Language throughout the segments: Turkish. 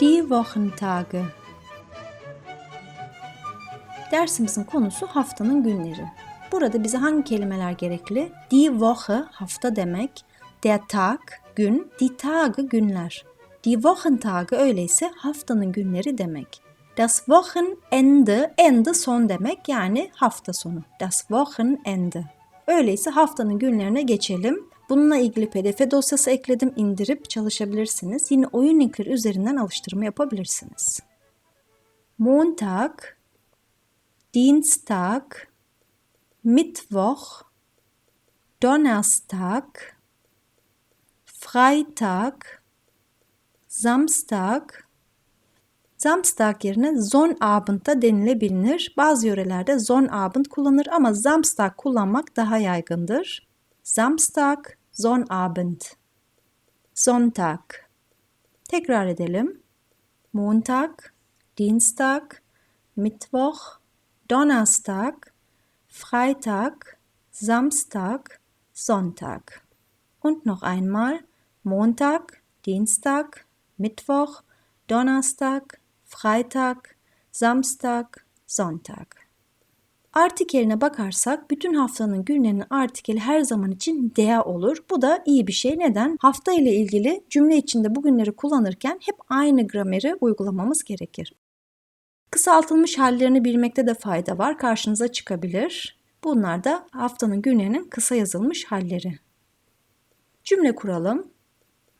Die Wochentage. Dersimizin konusu haftanın günleri. Burada bize hangi kelimeler gerekli? Die Woche hafta demek, der Tag gün, die Tage günler. Die Wochentage öyleyse haftanın günleri demek. Das Wochenende, ende son demek yani hafta sonu. Das Wochenende. Öyleyse haftanın günlerine geçelim. Bununla ilgili pdf dosyası ekledim. indirip çalışabilirsiniz. Yine oyun linkleri üzerinden alıştırma yapabilirsiniz. Montag, Dienstag, Mittwoch, Donnerstag, Freitag, Samstag, Samstag yerine Sonnabend da denilebilir. Bazı yörelerde Sonnabend kullanır ama Samstag kullanmak daha yaygındır. Samstag, Sonnabend. Sonntag. Tekrar edelim. Montag, Dienstag, Mittwoch, Donnerstag, Freitag, Samstag, Sonntag. Und noch einmal Montag, Dienstag, Mittwoch, Donnerstag, Freitag, Samstag, Sonntag. Artikeline bakarsak bütün haftanın günlerinin artikeli her zaman için der olur. Bu da iyi bir şey. Neden? Hafta ile ilgili cümle içinde bu günleri kullanırken hep aynı grameri uygulamamız gerekir. Kısaltılmış hallerini bilmekte de fayda var. Karşınıza çıkabilir. Bunlar da haftanın günlerinin kısa yazılmış halleri. Cümle kuralım.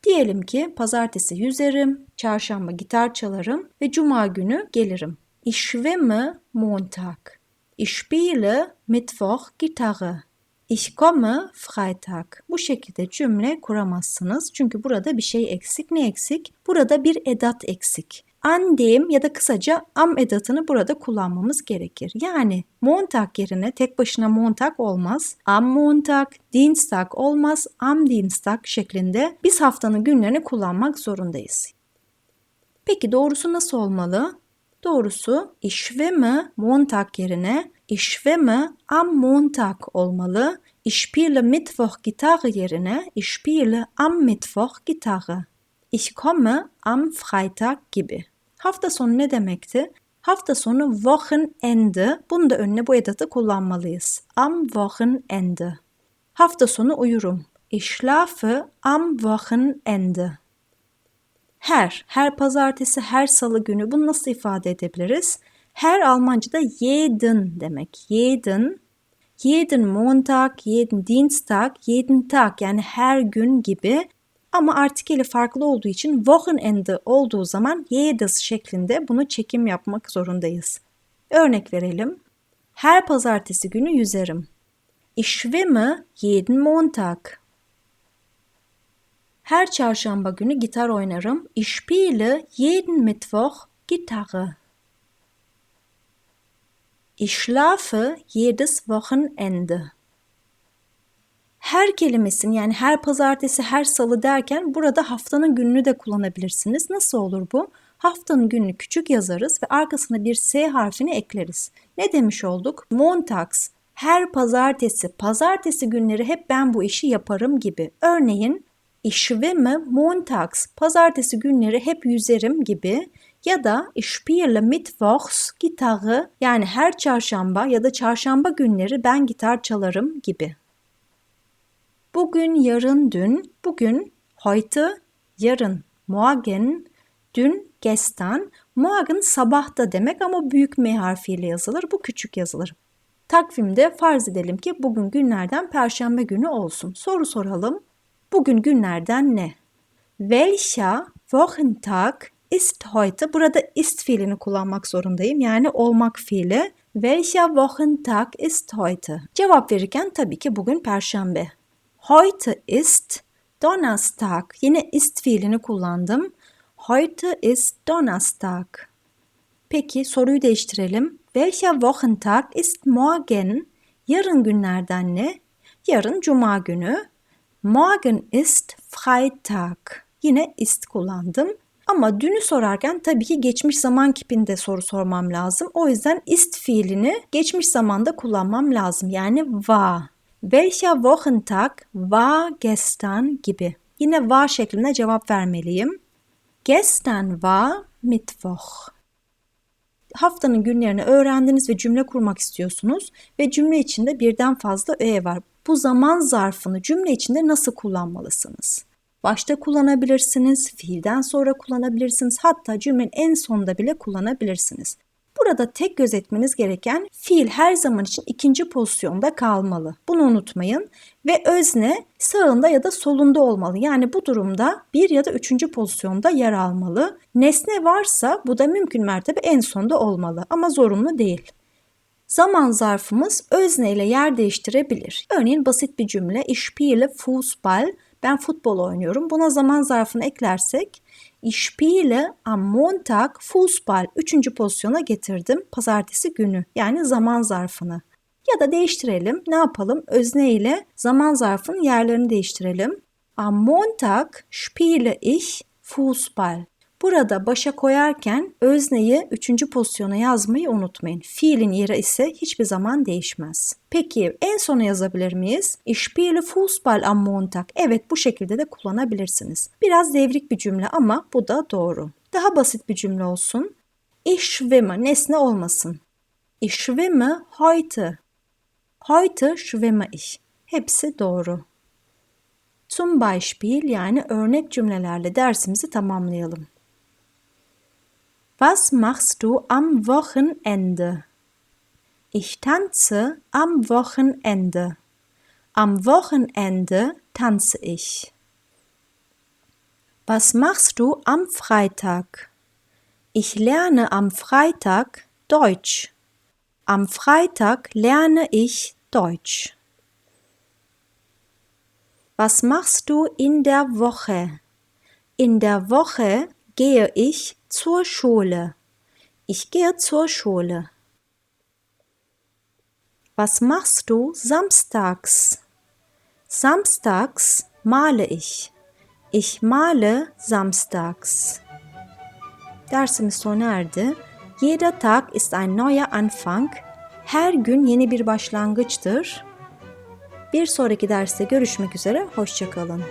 Diyelim ki pazartesi yüzerim, çarşamba gitar çalarım ve cuma günü gelirim. Ich schwimme Montag. Ich spiele Mittwoch Gitarre. Ich komme Freitag. Bu şekilde cümle kuramazsınız. Çünkü burada bir şey eksik. Ne eksik? Burada bir edat eksik. Andem ya da kısaca am edatını burada kullanmamız gerekir. Yani Montag yerine tek başına Montag olmaz. Am Montag, Dienstag olmaz. Am Dienstag şeklinde biz haftanın günlerini kullanmak zorundayız. Peki doğrusu nasıl olmalı? Doğrusu ich schwimme Montag yerine ich schwimme am Montag olmalı. Ich spiele Mittwoch Gitarre yerine ich spiele am Mittwoch Gitarre. Ich komme am Freitag gibi. Hafta sonu ne demekti? Hafta sonu Wochenende. Bunu da önüne bu edatı kullanmalıyız. Am Wochenende. Hafta sonu uyurum. Ich schlafe am Wochenende. Her, her pazartesi, her salı günü bunu nasıl ifade edebiliriz? Her Almanca'da jeden demek. Jeden, jeden Montag, jeden Dienstag, jeden Tag yani her gün gibi ama artikeli farklı olduğu için Wochenende olduğu zaman jedes şeklinde bunu çekim yapmak zorundayız. Örnek verelim. Her pazartesi günü yüzerim. Ich schwimme jeden Montag. Her çarşamba günü gitar oynarım. Ich spiele jeden Mittwoch Gitarre. Ich schlafe jedes Wochenende. Her kelimesini yani her pazartesi, her salı derken burada haftanın gününü de kullanabilirsiniz. Nasıl olur bu? Haftanın gününü küçük yazarız ve arkasına bir S harfini ekleriz. Ne demiş olduk? Montags, her pazartesi, pazartesi günleri hep ben bu işi yaparım gibi. Örneğin schwimme montags, pazartesi günleri hep yüzerim gibi ya da ich spiele mittwochs gitarı yani her çarşamba ya da çarşamba günleri ben gitar çalarım gibi. Bugün, yarın, dün, bugün, heute, yarın, morgen, dün, gestern, morgen sabah da demek ama büyük M harfiyle yazılır, bu küçük yazılır. Takvimde farz edelim ki bugün günlerden perşembe günü olsun. Soru soralım. Bugün günlerden ne? Welcher Wochentag ist heute? Burada ist fiilini kullanmak zorundayım. Yani olmak fiili. Welcher Wochentag ist heute? Cevap verirken tabii ki bugün perşembe. Heute ist Donnerstag. Yine ist fiilini kullandım. Heute ist Donnerstag. Peki soruyu değiştirelim. Welcher Wochentag ist morgen? Yarın günlerden ne? Yarın cuma günü. Morgen ist Freitag. Yine ist kullandım. Ama dünü sorarken tabii ki geçmiş zaman kipinde soru sormam lazım. O yüzden ist fiilini geçmiş zamanda kullanmam lazım. Yani war. Welcher Wochentag war gestern gibi. Yine war şeklinde cevap vermeliyim. Gestern war Mittwoch. Haftanın günlerini öğrendiniz ve cümle kurmak istiyorsunuz ve cümle içinde birden fazla öğe var. Bu zaman zarfını cümle içinde nasıl kullanmalısınız? Başta kullanabilirsiniz, fiilden sonra kullanabilirsiniz, hatta cümlenin en sonunda bile kullanabilirsiniz. Burada tek gözetmeniz gereken fiil her zaman için ikinci pozisyonda kalmalı. Bunu unutmayın. Ve özne sağında ya da solunda olmalı. Yani bu durumda bir ya da üçüncü pozisyonda yer almalı. Nesne varsa bu da mümkün mertebe en sonda olmalı ama zorunlu değil. Zaman zarfımız özne ile yer değiştirebilir. Örneğin basit bir cümle. Ich spiele Fußball. Ben futbol oynuyorum. Buna zaman zarfını eklersek Ich spiele am Montag Fußball. Üçüncü pozisyona getirdim. Pazartesi günü. Yani zaman zarfını. Ya da değiştirelim. Ne yapalım? Özne ile zaman zarfının yerlerini değiştirelim. Am Montag spiele ich Fußball. Burada başa koyarken özneyi üçüncü pozisyona yazmayı unutmayın. Fiilin yeri ise hiçbir zaman değişmez. Peki en sona yazabilir miyiz? Ich spiele Fußball am Montag. Evet bu şekilde de kullanabilirsiniz. Biraz devrik bir cümle ama bu da doğru. Daha basit bir cümle olsun. Ich schwimme nesne olmasın. Ich schwimme heute. Heute schwimme ich. Hepsi doğru. Zum Beispiel yani örnek cümlelerle dersimizi tamamlayalım. Was machst du am Wochenende? Ich tanze am Wochenende. Am Wochenende tanze ich. Was machst du am Freitag? Ich lerne am Freitag Deutsch. Am Freitag lerne ich Deutsch. Was machst du in der Woche? In der Woche gehe ich zur Schule. Ich gehe zur Schule. Was machst du samstags? Samstags male ich. Ich male samstags. Dersimiz sona erdi. Jeder Tag ist ein neuer Anfang. Her gün yeni bir başlangıçtır. Bir sonraki derste görüşmek üzere. Hoşçakalın.